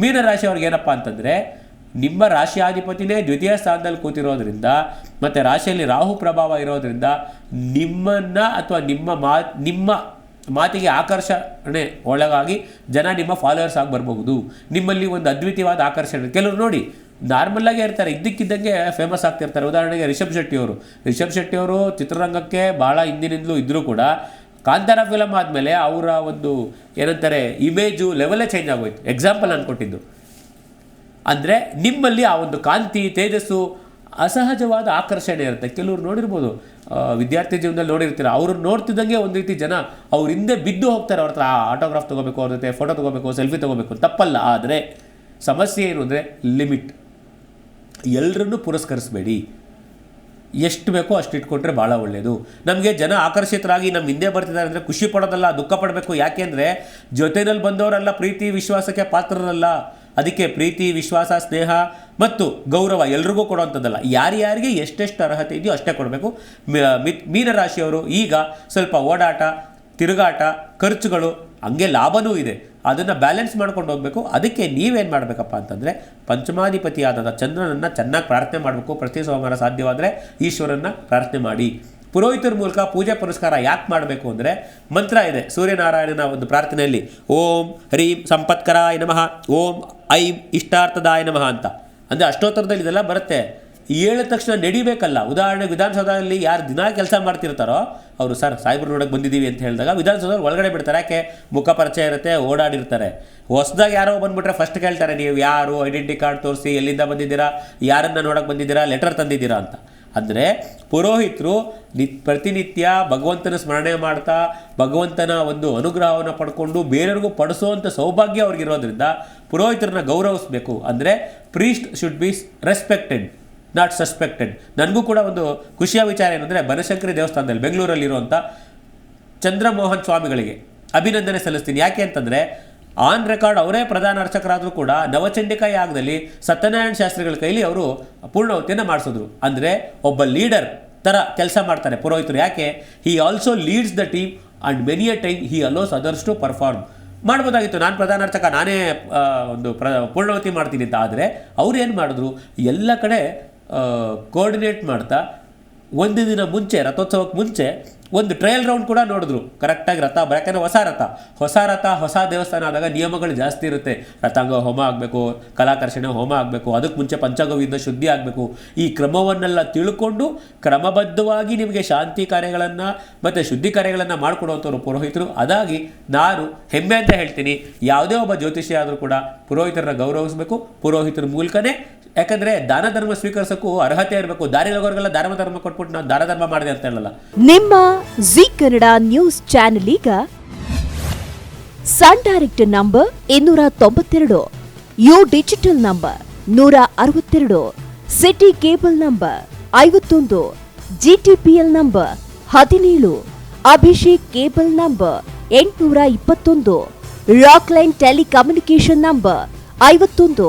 ಮೀನರಾಶಿ ಅವ್ರಿಗೆ ಏನಪ್ಪ ಅಂತಂದರೆ, ನಿಮ್ಮ ರಾಶಿಯಾಧಿಪತಿನೇ ದ್ವಿತೀಯ ಸ್ಥಾನದಲ್ಲಿ ಕೂತಿರೋದ್ರಿಂದ, ಮತ್ತು ರಾಶಿಯಲ್ಲಿ ರಾಹು ಪ್ರಭಾವ ಇರೋದ್ರಿಂದ ನಿಮ್ಮನ್ನು ಅಥವಾ ನಿಮ್ಮ ಮಾ, ನಿಮ್ಮ ಮಾತಿಗೆ ಆಕರ್ಷಣೆ ಒಳಗಾಗಿ ಜನ ನಿಮ್ಮ ಫಾಲೋವರ್ಸ್ ಆಗಿ ಬರಬಹುದು. ನಿಮ್ಮಲ್ಲಿ ಒಂದು ಅದ್ವಿತೀಯವಾದ ಆಕರ್ಷಣೆ ಕೆಲವರು ನೋಡಿ ನಾರ್ಮಲ್ಲಾಗೆ ಇರ್ತಾರೆ. ಇದ್ದಕ್ಕಿದ್ದಂಗೆ ಫೇಮಸ್ ಆಗ್ತಿರ್ತಾರೆ. ಉದಾಹರಣೆಗೆ ರಿಷಬ್ ಶೆಟ್ಟಿ ಅವರು ರಿಷಬ್ ಶೆಟ್ಟಿ ಅವರು ಚಿತ್ರರಂಗಕ್ಕೆ ಭಾಳ ಹಿಂದಿನಿಂದಲೂ ಇದ್ದರೂ ಕೂಡ ಕಾಂತಾರ ಫಿಲಮ್ ಆದಮೇಲೆ ಅವರ ಒಂದು ಏನಂತಾರೆ ಇಮೇಜು ಲೆವೆಲೇ ಚೇಂಜ್ ಆಗೋಯ್ತು. ಎಕ್ಸಾಂಪಲ್ ನಾನು ಕೊಟ್ಟಿದ್ದು. ಅಂದರೆ ನಿಮ್ಮಲ್ಲಿ ಆ ಒಂದು ಕಾಂತಿ, ತೇಜಸ್ಸು ಅಸಹಜವಾದ ಆಕರ್ಷಣೆ ಇರುತ್ತೆ. ಕೆಲವ್ರು ನೋಡಿರ್ಬೋದು ವಿದ್ಯಾರ್ಥಿ ಜೀವನದಲ್ಲಿ ನೋಡಿರ್ತೀರ, ಅವ್ರು ನೋಡ್ತಿದ್ದಂಗೆ ಒಂದು ರೀತಿ ಜನ ಅವ್ರ ಹಿಂದೆ ಬಿದ್ದು ಹೋಗ್ತಾರೆ ಅವ್ರ ಹತ್ರ ಆಟೋಗ್ರಾಫ್ ತೊಗೋಬೇಕು, ಅವ್ರ ಜೊತೆ ಫೋಟೋ ತೊಗೋಬೇಕು ಸೆಲ್ಫಿ ತೊಗೋಬೇಕು. ತಪ್ಪಲ್ಲ, ಆದರೆ ಸಮಸ್ಯೆ ಏನು ಅಂದರೆ ಲಿಮಿಟ್ ಎಲ್ಲರನ್ನೂ ಪುರಸ್ಕರಿಸಬೇಡಿ. ಎಷ್ಟು ಬೇಕೋ ಅಷ್ಟು ಇಟ್ಕೊಂಡ್ರೆ ಭಾಳ ಒಳ್ಳೆಯದು ನಮಗೆ ಜನ ಆಕರ್ಷಿತರಾಗಿ ನಮ್ಮ ಹಿಂದೆ ಬರ್ತಿದ್ದಾರೆ ಅಂದರೆ ಖುಷಿ ಪಡೋದಲ್ಲ, ದುಃಖ ಪಡಬೇಕು. ಯಾಕೆಂದರೆ ಜೊತೆಯಲ್ಲಿ ಬಂದವರೆಲ್ಲ, ಪ್ರೀತಿ, ವಿಶ್ವಾಸಕ್ಕೆ ಪಾತ್ರರಲ್ಲ. ಅದಕ್ಕೆ ಪ್ರೀತಿ, ವಿಶ್ವಾಸ, ಸ್ನೇಹ ಮತ್ತು ಗೌರವ ಎಲ್ರಿಗೂ ಕೊಡುವಂಥದ್ದಲ್ಲ. ಯಾರ್ಯಾರಿಗೆ ಎಷ್ಟೆಷ್ಟು ಅರ್ಹತೆ ಇದೆಯೋ ಅಷ್ಟೇ ಕೊಡಬೇಕು. ಮೀನರಾಶಿಯವರು ಈಗ ಸ್ವಲ್ಪ ಓಡಾಟ, ತಿರುಗಾಟ, ಖರ್ಚುಗಳು ಹಂಗೆ ಲಾಭನೂ ಇದೆ. ಅದನ್ನು ಬ್ಯಾಲೆನ್ಸ್ ಮಾಡ್ಕೊಂಡು ಹೋಗಬೇಕು. ಅದಕ್ಕೆ ನೀವೇನು ಮಾಡಬೇಕಪ್ಪ ಅಂತಂದರೆ ಪಂಚಮಾಧಿಪತಿಯಾದ ಚಂದ್ರನನ್ನು ಚೆನ್ನಾಗಿ ಪ್ರಾರ್ಥನೆ ಮಾಡಬೇಕು. ಪ್ರತಿ ಸೋಮವಾರ ಸಾಧ್ಯವಾದರೆ ಈಶ್ವರನ್ನ ಪ್ರಾರ್ಥನೆ ಮಾಡಿ. ಪುರೋಹಿತರ ಮೂಲಕ ಪೂಜೆ ಪುರಸ್ಕಾರ ಯಾಕೆ ಮಾಡಬೇಕು ಅಂದರೆ, ಮಂತ್ರ ಇದೆ. ಸೂರ್ಯನಾರಾಯಣನ ಒಂದು ಪ್ರಾರ್ಥನೆಯಲ್ಲಿ, ಓಂ ಹ್ರೀಂ ಸಂಪತ್ಕರಾಯ ನಮಃ, ಓಂ ಐಂ ಇಷ್ಟಾರ್ಥದಾಯ ನಮಃ ಅಂತ. ಅಂದರೆ ಅಷ್ಟೋತ್ತರದಲ್ಲಿ ಇದೆಲ್ಲ ಬರುತ್ತೆ. ಹೇಳಿದ ತಕ್ಷಣ ನಡಿಬೇಕಲ್ಲ. ಉದಾಹರಣೆಗೆ ವಿಧಾನಸೌಧದಲ್ಲಿ ಯಾರು ದಿನ ಕೆಲಸ ಮಾಡ್ತಿರ್ತಾರೋ, ಅವರು, ಸರ್, ಸಾಹೇಬ್ರು ನೋಡಕ್ಕೆ ಬಂದಿದ್ದೀವಿ ಅಂತ ಹೇಳಿದಾಗ ವಿಧಾನಸೌಧ ಒಳಗಡೆ ಬಿಡ್ತಾರೆ. ಯಾಕೆ? ಮುಖ ಪರಿಚಯ ಇರುತ್ತೆ, ಓಡಾಡಿರ್ತಾರೆ. ಹೊಸದಾಗಿ ಯಾರೋ ಬಂದುಬಿಟ್ರೆ ಫಸ್ಟ್ ಕೇಳ್ತಾರೆ, ನೀವು ಯಾರು? ಐಡೆಂಟಿ ಕಾರ್ಡ್ ತೋರಿಸಿ, ಎಲ್ಲಿಂದ ಬಂದಿದ್ದೀರಾ? ಯಾರನ್ನು ನೋಡಕ್ಕೆ ಬಂದಿದ್ದೀರಾ? ಲೆಟರ್ ತಂದಿದ್ದೀರಾ? ಅಂತ. ಅಂದರೆ ಪುರೋಹಿತರು ನಿ, ಪ್ರತಿನಿತ್ಯ ಭಗವಂತನ ಸ್ಮರಣೆ ಮಾಡ್ತಾ, ಭಗವಂತನ ಒಂದು ಅನುಗ್ರಹವನ್ನು ಪಡ್ಕೊಂಡು ಬೇರೆಯವ್ರಿಗೂ ಪಡಿಸುವಂಥ ಸೌಭಾಗ್ಯ ಅವ್ರಿಗಿರೋದ್ರಿಂದ ಪುರೋಹಿತರನ್ನ ಗೌರವಿಸಬೇಕು. ಅಂದರೆ priest should be respected not suspected ನನಗೂ ಕೂಡ ಒಂದು ಖುಷಿಯ ವಿಚಾರ ಏನಂದರೆ ಬನಶಂಕರಿ ದೇವಸ್ಥಾನದಲ್ಲಿ ಬೆಂಗಳೂರಲ್ಲಿರುವಂಥ ಚಂದ್ರಮೋಹನ್ ಸ್ವಾಮಿಗಳಿಗೆ ಅಭಿನಂದನೆ ಸಲ್ಲಿಸ್ತೀನಿ. ಯಾಕೆ ಅಂತಂದರೆ ಆನ್ ರೆಕಾರ್ಡ್ ಅವರೇ ಪ್ರಧಾನ ಅರ್ಚಕರಾದರೂ ಕೂಡ ನವಚಂಡಿಕಾ ಯಾಗದಲ್ಲಿ ಸತ್ಯನಾರಾಯಣ ಶಾಸ್ತ್ರಿಗಳ ಕೈಲಿ ಅವರು ಪೂರ್ಣವತಿಯನ್ನು ಮಾಡಿಸಿದ್ರು. ಅಂದರೆ ಒಬ್ಬ ಲೀಡರ್ ಥರ ಕೆಲಸ ಮಾಡ್ತಾರೆ ಪುರೋಹಿತರು. ಯಾಕೆ? He also leads the team and many a time he allows others to perform ಮಾಡ್ಬೋದಾಗಿತ್ತು. ನಾನು ಪ್ರಧಾನ ಅರ್ಚಕ, ನಾನೇ ಒಂದು ಪ್ರ ಪೂರ್ಣವತಿ ಮಾಡ್ತೀನಿ ಅಂತ. ಆದರೆ ಅವ್ರು ಏನು ಮಾಡಿದ್ರು? ಎಲ್ಲ ಕಡೆ ಕೋಆರ್ಡಿನೇಟ್ ಮಾಡ್ತಾ ಒಂದು ದಿನ ಮುಂಚೆ, ರಥೋತ್ಸವಕ್ಕೆ ಮುಂಚೆ ಒಂದು ಟ್ರಯಲ್ ರೌಂಡ್ ಕೂಡ ನೋಡಿದ್ರು. ಕರೆಕ್ಟಾಗಿ ರಥ ಯಾಕಂದರೆ ಹೊಸ ರಥ. ಹೊಸ ರಥ, ಹೊಸ ದೇವಸ್ಥಾನ ಆದಾಗ ನಿಯಮಗಳು ಜಾಸ್ತಿ ಇರುತ್ತೆ. ರಥಾಂಗ ಹೋಮ ಆಗಬೇಕು, ಕಲಾಕರ್ಷಣೆ ಹೋಮ ಆಗಬೇಕು, ಅದಕ್ಕೆ ಮುಂಚೆ ಪಂಚಗವಿಯಿಂದ ಶುದ್ಧಿ ಆಗಬೇಕು. ಈ ಕ್ರಮವನ್ನೆಲ್ಲ ತಿಳ್ಕೊಂಡು ಕ್ರಮಬದ್ಧವಾಗಿ ನಿಮಗೆ ಶಾಂತಿ ಕಾರ್ಯಗಳನ್ನು ಮತ್ತು ಶುದ್ಧಿ ಕಾರ್ಯಗಳನ್ನು ಮಾಡಿಕೊಡುವಂಥವ್ರು ಪುರೋಹಿತರು. ಅದಾಗಿ ನಾನು ಹೆಮ್ಮೆ ಅಂತ ಹೇಳ್ತೀನಿ. ಯಾವುದೇ ಒಬ್ಬ ಜ್ಯೋತಿಷಿ ಆದರೂ ಕೂಡ ಪುರೋಹಿತರನ್ನ ಗೌರವಿಸಬೇಕು. ಪುರೋಹಿತರ ಮೂಲಕನೇ ಯಾಕಂದರೆ ದಾನ ಧರ್ಮ ಸ್ವೀಕರಿಸೋಕ್ಕೂ ಅರ್ಹತೆ ಇರಬೇಕು. ದಾರಿ ಹೋಗೋರ್ಗೆಲ್ಲ ದಾನ ಧರ್ಮ ಕೊಟ್ಬಿಟ್ಟು ನಾವು ದಾನ ಧರ್ಮ ಮಾಡಿದೆ ಅಂತ ಹೇಳಲ್ಲ. ನಿಮ್ಮ ಜಿ ಕನ್ನಡ ನ್ಯೂಸ್ ಚಾನೆಲ್ ಈಗ ಸನ್ ಡೈರೆಕ್ಟ್ ನಂಬರ್ ಇನ್ನೂರ ತೊಂಬತ್ತೆರಡು, ಯು ಡಿಜಿಟಲ್ ನಂಬರ್ ನೂರ ಅರವತ್ತೆರಡು, ಸಿಟಿ ಕೇಬಲ್ ನಂಬರ್ ಐವತ್ತೊಂದು, ಜಿಟಿಪಿಎಲ್ ನಂಬರ್ ಹದಿನೇಳು, ಅಭಿಷೇಕ್ ಕೇಬಲ್ ನಂಬರ್ ಎಂಟುನೂರ ಇಪ್ಪತ್ತೊಂದು, ರಾಕ್ಲೈನ್ ಟೆಲಿಕಮ್ಯುನಿಕೇಶನ್ ನಂಬರ್ ಐವತ್ತೊಂದು